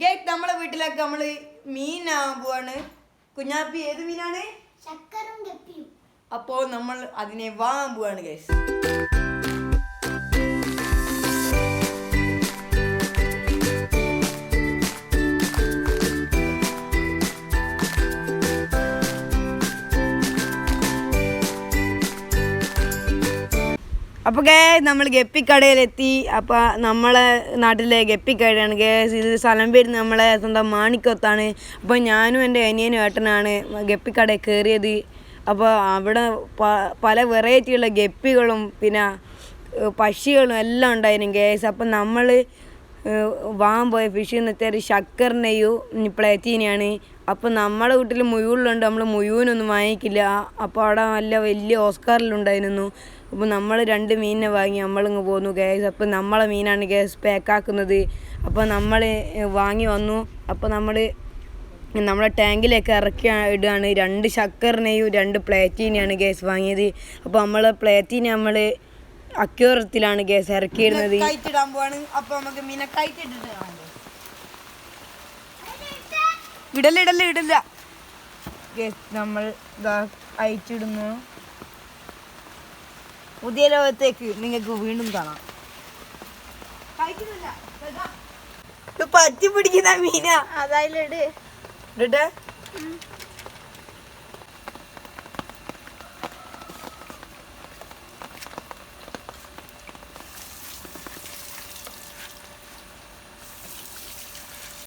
Gate നമ്മളെ വീട്ടിലൊക്കെ നമ്മൾ മീനാവാൻ പോവാണ് കുഞ്ഞാപ്പി ഏത് മീനാണ്? ഗപ്പിയും അപ്പോ നമ്മൾ അതിനെ വാങ്ങാൻ പോവാണ് ഗൈസ് അപ്പോൾ ഗേ നമ്മൾ ഗപ്പിക്കടയിലെത്തി. അപ്പോൾ നമ്മളെ നാട്ടിലെ ഗപ്പിക്കടയാണ്. ഗേസ് ഇത് സ്ഥലം പേര് നമ്മളെ സ്വന്തം മാണിക്കത്താണ്. അപ്പോൾ ഞാനും എന്റെ അനിയനും ഏട്ടനാണ് ഗപ്പിക്കടയിൽ കയറിയത് അപ്പോൾ അവിടെ പല വെറൈറ്റിയുള്ള ഗപ്പികളും പിന്നെ പക്ഷികളും എല്ലാം ഉണ്ടായിരുന്നു ഗേസ്. അപ്പം നമ്മൾ വാങ്ങാൻ പോയ ഫിഷ് വെച്ചാൽ ശക്കറിനെയും പ്ലേറ്റീനെയാണ് അപ്പോൾ നമ്മുടെ വീട്ടിൽ മുഴുവനുണ്ട് നമ്മൾ മുഴുവനൊന്നും വാങ്ങിക്കില്ല. അപ്പോൾ അവിടെ നല്ല വലിയ ഓസ്കാറിലുണ്ടായിരുന്നു അപ്പോൾ നമ്മൾ രണ്ട് മീനിനെ വാങ്ങി നമ്മളിങ്ങ് പോന്നു ഗ്യാസ് അപ്പോൾ നമ്മളെ മീനാണ് ഗ്യാസ് പാക്കാക്കുന്നത് അപ്പോൾ നമ്മൾ വാങ്ങി വന്നു. അപ്പോൾ നമ്മൾ നമ്മളെ ടാങ്കിലേക്ക് ഇറക്കി ഇടുകയാണ്. രണ്ട് ശക്കറിനെയും രണ്ട് പ്ലേറ്റീനെയാണ് ഗ്യാസ് വാങ്ങിയത്. അപ്പോൾ നമ്മൾ പ്ലേറ്റീനെ നമ്മൾ അക്യൂറത്തിലാണ് ഗ്യാസ് ഇറക്കിയിരുന്നത്. കയറ്റിടാൻ പോവാണ്. അപ്പോൾ നമുക്ക് മീനെ കയറ്റിട്ടിട്ട് ഇടല്ല ഇടല്ല നമ്മൾ ഇതാ അയച്ചിടുന്നു. പുതിയ ലോകത്തേക്ക് നിങ്ങൾക്ക് വീണ്ടും കാണാം. പറ്റി പിടിക്കുന്ന മീനാ. അതായത് ഇടട്ടെ